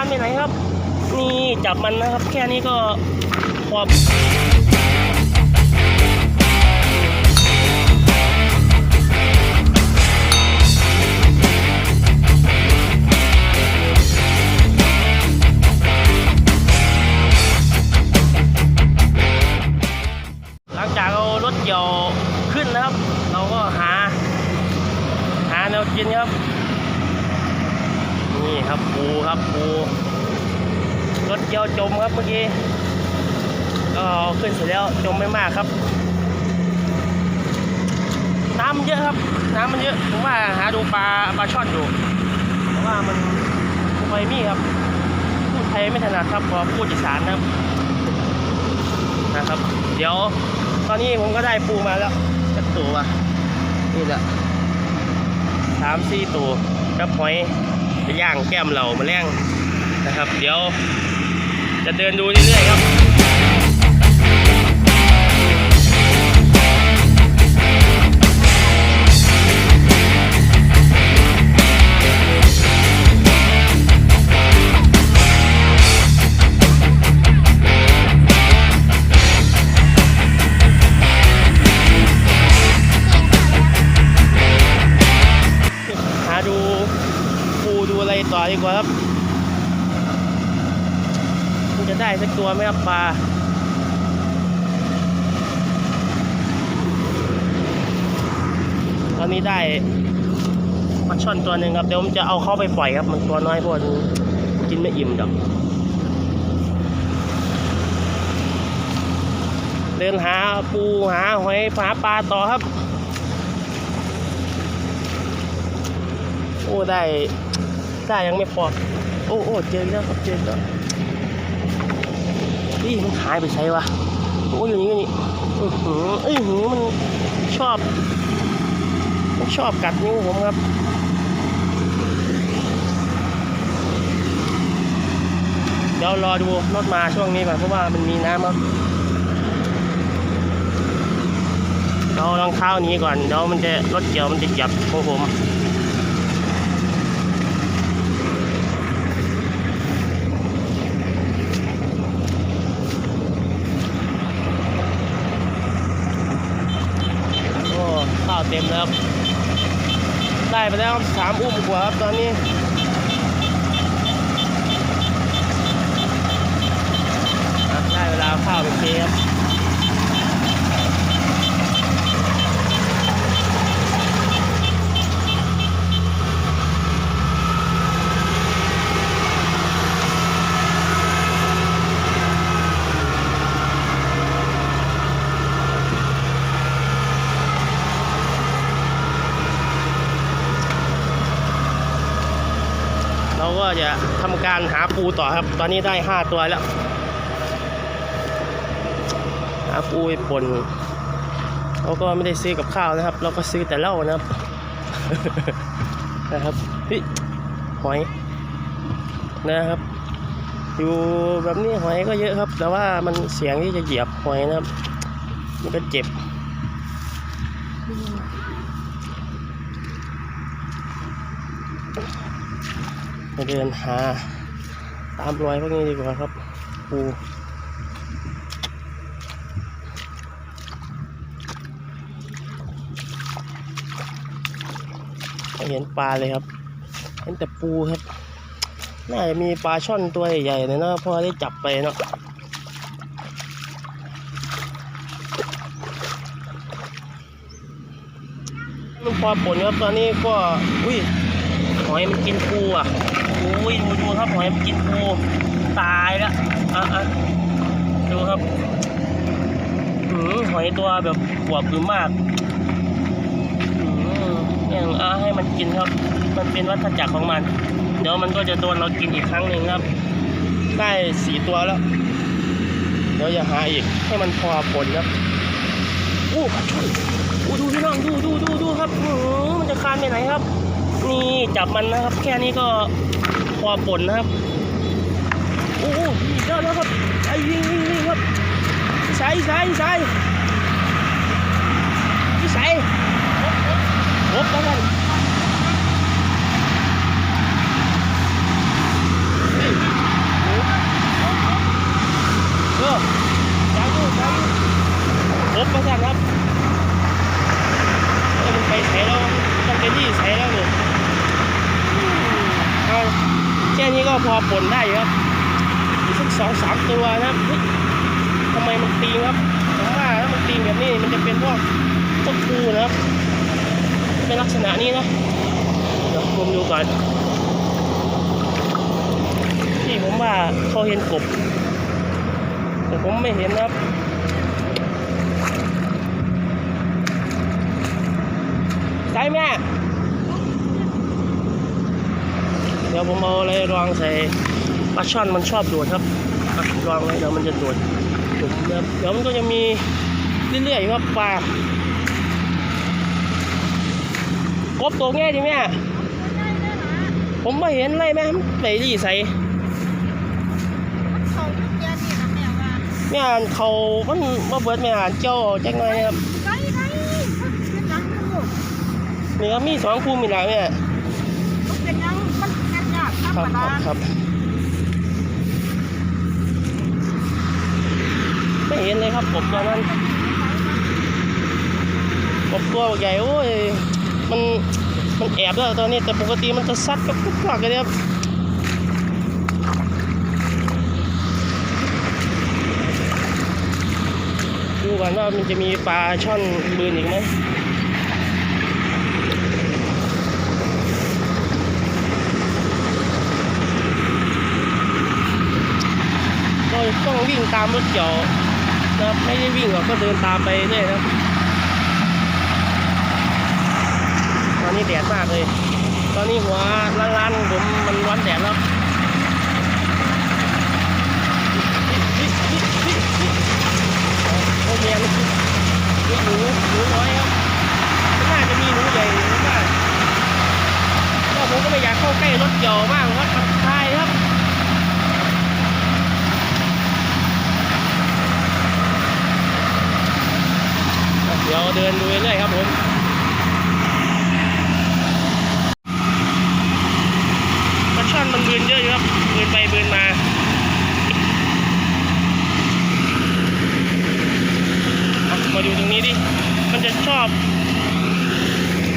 านไปไหนครับ นี่จับมันนะครับ แค่นี้ก็พอหลังจากเอารถเกี่ยวขึ้นนะครับเราก็หาหาแนวจีนครับ เราก็หา หาแนี่ครับปูครับปูรถเกี่ยวจมครับเมื่อกี้ก็เอาขึ้นเสร็จแล้วจมไม่มากครับ น้ำมันเยอะครับ น้ำมันเยอะผมว่าหาดูปลาปลาช่อนอยู่เพราะว่ามันไมมีครับพูดไทยไม่ถนัดครับพอพูดอีสานนะครับนะครับ เดี๋ยวตอนนี้ผมก็ได้ปูมาแล้วสักตัวนี่แหละสามสี่ตัวกับหอย ย่างแก้มเหล่ามาแรงนะครับ เดี๋ยวจะเดินดูเรื่อยๆครับ ต่อดีกว่าครับมันจะได้สักตัวไหมครับปลาตอนนี้ได้ปลาช่อนตัวหนึ่งครับเดี๋ยวผมจะเอาเข้าไปปล่อยครับ มันตัวน้อยพว่ามันกินไม่อิ่มดอกเดินหาปูหาหอยหาปลาต่อครับ โอ้ได้ ได้ยังไม่พอ โอ้โอ้เจอแล้วครับเจอแล้วนี่มันหายไปใช่วะโอ้อยู่นี่อยู่นี่อือหืออือหือมันชอบมันชอบกัดนิ้วผมครับเดี๋ยวรอดูรถมาช่วงนี้ก่อนเพราะว่ามันมีน้ำครับเรารองเท้านี้ก่อนเดี๋ยวมันจะรถเกี่ยวมันจะจับของผม โอ้ข้าว เต็มนะครับ ได้ไปแล้วสามอุ้มกว่าครับตอนนี้ได้เวลาข้าวเป็นเทครับเราก็จะทำการหา ปูต่อครับ ตอนนี้ได้ห้าตัวแล้วหาปูไปปนเราก็ไม่ได้ซื้อกับข้าวนะครับ เราก็ซื้อแต่เหล้านะครับ นะครับเฮ้ยหอยนะครับ อยู่แบบนี้หอยก็เยอะครับ แต่ว่ามันเสียงที่จะเหยียบหอยนะครับ มันก็เจ็บเดินหา ตามรอยพวกนี้ดีกว่าครับปูเห็นปลาเลยครับ เห็นแต่ปูครับ น่าจะมีปลาช่อนตัวใหญ่ๆเลยนะพอได้จับไปเนาะมันพอผลครับตอนนี้ก็ อุ้ยหอยมันกินปูอะ อุ้ย ครับหอยกินปูตายแล้วอะอะดูครับหืมหอยตัวแบบขวบหรือมากอืมอย่างอาให้มันกินครับ มันเป็นวัฏจักรของมัน เดี๋ยวมันก็จะโดนเรากินอีกครั้งหนึ่งครับ ได้สี่ตัวแล้ว เดี๋ยวจะหาอีกให้มันพอผลครับอู้ปลาช่อนอู้ดูพี่น้องดูดูดูดูครับหือมันจะคานไปไหนครับ นี่จับมันนะครับ แค่นี้ก็ พอผลนะครับ โอ้โหนี่เจอแล้วครับไอ้ยิงยิงยิงครับใส่ใส่ใส่ใส่ครบแล้วกับ พอปนได้อยู่ครับอีสักสองสามตัวนะครับทำไมมันตีครับผมว่าถ้ามันตีแบบนี้มันจะเป็นพวกพวกปูนะครับ เป็นลักษณะนี้นะเดี๋ยวผมดูก่อนที่ผมว่าเขาเห็นกบ แต่ผมไม่เห็นนะครับใช่แม่ เดี๋ยวผมเอาอะไรรองใส่ปลาช่อนมันชอบโดดครับอะรองไว้เดี๋ยวมันจะโดดจุ่มนะครับเดี๋ยวมันก็จะมีเรื่อยๆครับปลากบตัวแง่ดิแม่ผมไม่เห็นเลยแม่มันไปดีใส่แม่อ่านเขามันมาเบิดแม่อ่านเจ้าจังไงครับนี่ครับมีสองคู่มีหลายแม่ ครับครับครับไม่เห็นเลยครับกบตัวนั้นกบตัวใหญ่โอ้ยมันมันแอบแล้วตอนนี้แต่ปกติมันจะซัดกับทุกฝักเลยครับดูก่อนว่ามันจะมีปลาช่อนบืนอีกไหมก็ ต้องวิ่งตามรถเกี่ยวนะครับไม่ได้วิ่งหรอกก็เดินตามไปเรื่อยครับตอนนี้แดดมากเลย ตอนนี้หัวล้านๆผมมันร้อนแดดแล้วโอเคนคือหนูหนูน้อยครับไม่น่าจะมีหนูใหญ่หรือว่าก็ผมก็ไม่อยากเข้าใกล้รถเกี่ยวมากครับมันคายครับ เดินดูเรื่อยครับผมปลาช่อนมันบืนเยอะครับบืนไปบืนมาอะมาดูตรงนี้ดิ มันจะชอบ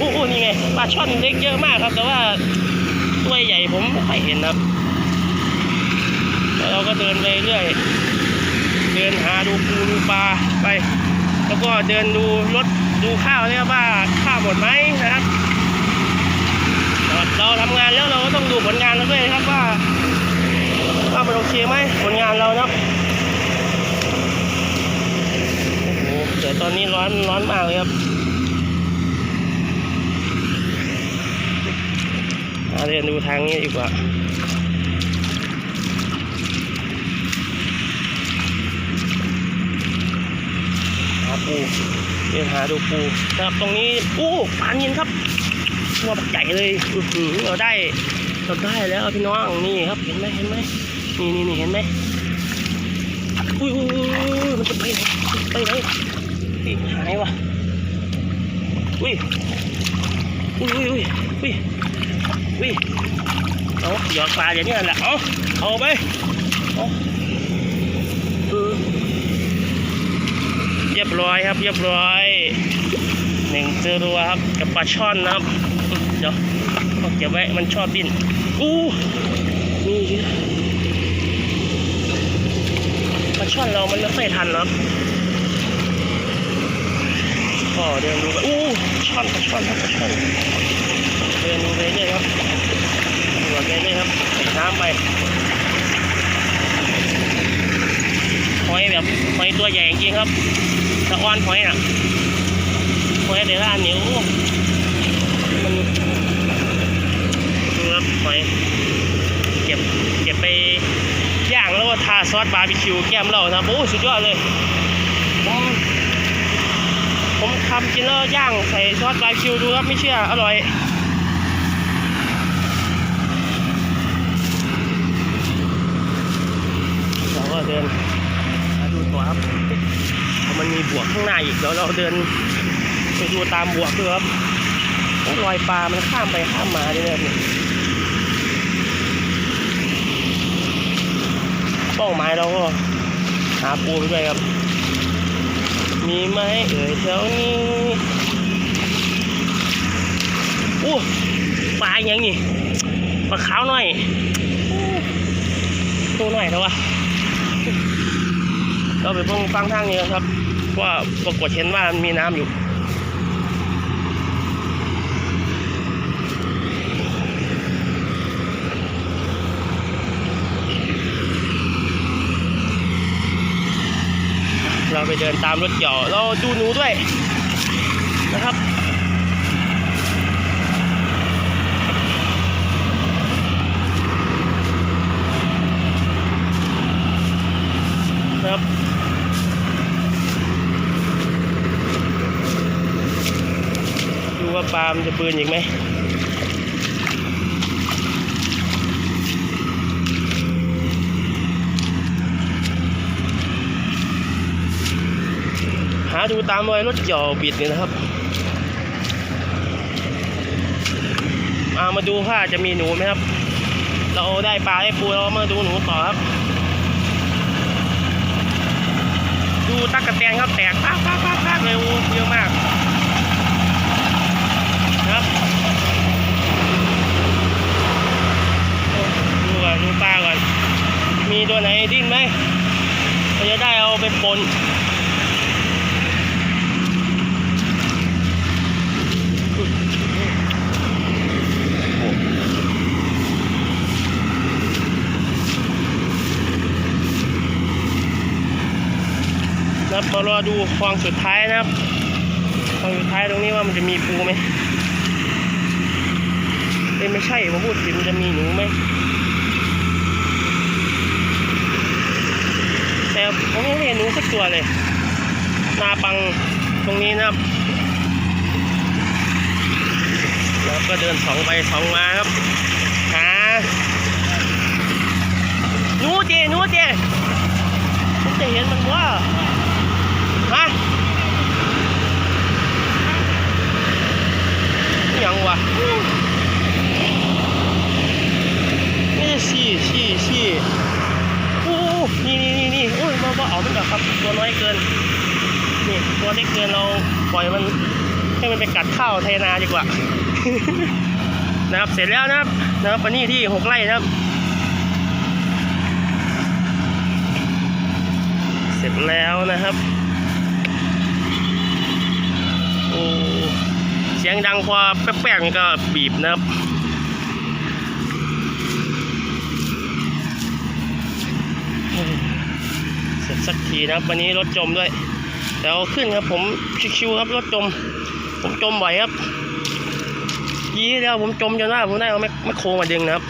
อู้อู้นี่ไงปลาช่อนเล็กเยอะมากครับ แต่ว่าตัวใหญ่ผมไม่ค่อยเห็นครับแล้วเราก็เดินไปเรื่อย เดินหาดูปูดูปลาไป แล้วก็เดินดูรถดูข้าวเนี่ยว่าข้าวหมดไหมนะครับ เราทำงานแล้วเราก็ต้องดูผลงานเราด้วยนะครับว่าว่ามันโอเคไหมผลงานเรานะโอ้โหเดี๋ยวตอนนี้ร้อนร้อนมากเลยครับมาเดินดูทางนี้ดีกว่า ปูเดินหาดูปูนะครับตรงนี้อู้ปลานินครับตัวบักใหญ่เลยอือหือเราได้เราได้แล้วพี่น้องนี่ครับเห็นไหมเห็นไหมนี่นี่นี่เห็นไหมอุ้ยอุ้ยมันจะไปไหนไปไหนหายวะอุ้ยอุ้ยอุ้ยอุ้ยอุ้ยอุ้ยเอาหยอดปลาอย่างนี้แหละเอาเอาไปเอาเออเรียบร้อยครับ เรียบร้อยหนึ่งตัวครับ กับปลาช่อนนะครับ เดี๋ยวเก็บไว้มันชอบดิ้นอู้นี่ปลาช่อนเรามันไม่ค่อยทันเนาะก็เดินดูไปอู้ช่อนปลาช่อนครับปลาช่อนเดินดูไปเรื่อยครับดูไปเรื่อยครับใส่น้ำไปหอยแบบหอยตัวใหญ่จริงครับ ตะออนหอยน่ะหอยเดล่านิ้วมันดูครับหอยเก็บเก็บไปย่างแล้วก็ทาซอสบาร์บีคิวแก้มเหล้านะครับโอ้สุดยอดเลยผมผมทำกินแล้วย่างใส่ซอสบาร์บีคิวดูครับไม่เชื่ออร่อยเราก็เดินมาดูตัวครับเพราะ มันมีบวกข้างหน้าอีกเดี๋ยวเราเดินไปดูตามบวกด้วยครับโอ้รอยปลา มันข้ามไปข้ามมาเรื่อยๆเนี่ยเป้าหมายเราก็หาปูไปด้วยครับ มีไหมเอ่ยแถวนี้อู้ปลาอย่างนี้ปลาขาวหน่อยตัวหน่อยแล้ววะเราไปเพิ่งฟังทางนี้กันครับ ว่าปรากฏเห็นว่ามันมีน้ำอยู่เราไปเดินตามรถเกี่ยวเราดูหนูด้วยนะครับ ครับ ว่าปลามจะปืนอีกไหมหาดูตามรอยรถเกี่ยวบิดนี่นะครับเอามาดูว่าจะมีหนูไหมครับ เราได้ปลาได้ปูเรามาดูหนูต่อครับ ดูตักกะแตนครับแตกปากปากปากปาเลยเยอะมากครับโอ้ ดูปลาก่อน มีตัวไหนดิ้นไหมเราจะได้เอาไปปนนะครับมารอดูคลองสุดท้ายนะครับคลองสุดท้ายตรงนี้ว่ามันจะมีปูไหมเอ้ไม่ใช่ผมพูดถึงมันจะมีหนูไหม แต่ผมไม่เห็นหนูสักตัวเลย นาปังตรงนี้นะครับ แล้วก็เดินสองไปสองมาครับ หาหนูเจหนูเจผมจะเห็นมันว่าฮะยังวะนี่สี่สี่ อมันกับครับตัวน้อยเกินนี่ตัวเล็กเกินเราปล่อยมันให้มันไปกัดข้าวไทนาดีกว่านะครับเสร็จแล้วนะครับนะครับวันนี้ที่หกไร่นะครับ เสร็จแล้วนะครับโอ้เสียงดังพอแป๊กๆก็บีบนะครับ สักทีนะครับ วันนี้รถจมด้วยเดี๋ยวขึ้นครับผมชิวๆครับรถจม ผมจมบ่อยครับยี่แล้วผมจมจนว่าผมได้เอาแมคแมคโคมาดึงนะครับ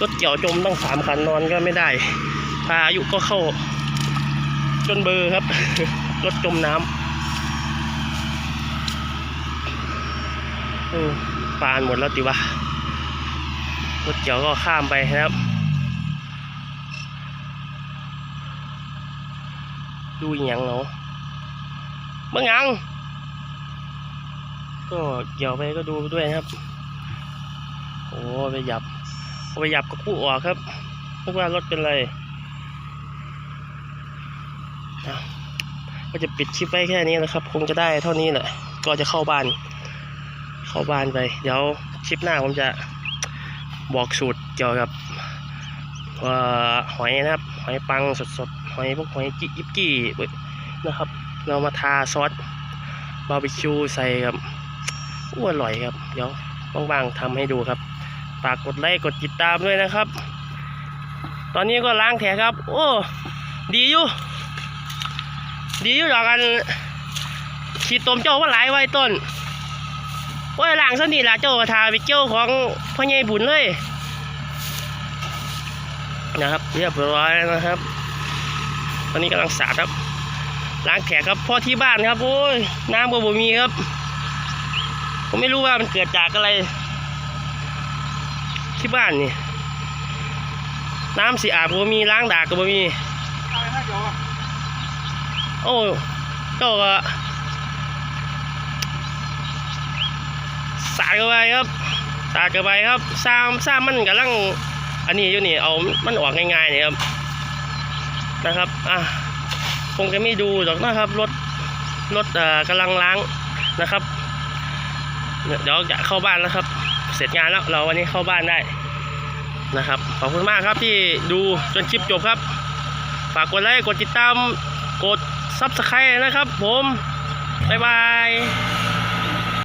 รถเกี่ยวจมตั้งสามคันนอนก็ไม่ได้ พายุก็เข้า จนเบอร์ครับ รถจมน้ำเออปานหมดแล้วติวะรถเกี่ยวก็ข้ามไปนะครับ ดูอย่างเนาะเมื่อยังก็เกี่ยวไปก็ดูไปด้วยนะครับ โอ้ไปหยับไปหยับกับผู้ออกครับนึกว่ารถเป็นไรก็จะปิดคลิปไว้แค่นี้นะครับ คงจะได้เท่านี้แหละ ก็จะเข้าบ้าน เข้าบ้านไป เดี๋ยวคลิปหน้าผมจะบอกสูตรเกี่ยวกับหอยนะครับ หอยปังสดๆ หอยพวกหอยจิยิบกี้นะครับ เรามาทาซอสบาร์บีคิวใส่ครับอ้วนอร่อยครับ เดี๋ยวว่างๆทำให้ดูครับฝากกดไลค์กดติดตามด้วยนะครับ ตอนนี้ก็ล้างแผลครับ โอ้ดีอยู่ดีอยู่ดอกกันขีดตมเจ้าว่าหลายไว้ต้นว่าหลังสนี่ละเจ้าทาไปเจ้าของพ่อใหญ่บุญเลยนะครับ เรียบร้อยนะครับ ตอนนี้กำลังสาดครับล้างแขกครับพ่อที่บ้านครับโอ้ยน้ำก็บ่มีครับ ผมไม่รู้ว่ามันเกิดจากอะไร ที่บ้านนี่ น้ำสีอาบก็บ่มีล้างดากก็บ่มีโอ้เจ้าก็สาดกันไปครับสาดกันไปครับซ้ำซ้ำมันกำลัง อันนี้อยู่นี่เอามันออกง่ายๆนี่ครับ นะครับอะคงจะไม่ดูหรอกนะครับรถรถอ่อกำลังล้างนะครับเดี๋ยวจะเข้าบ้านแล้วครับ เสร็จงานแล้วเราวันนี้เข้าบ้านได้นะครับขอบคุณมากครับที่ดูจนคลิปจบครับ ฝากกดไลค์กดติดตามกดซับสไครต์นะครับ ผมบ๊ายบาย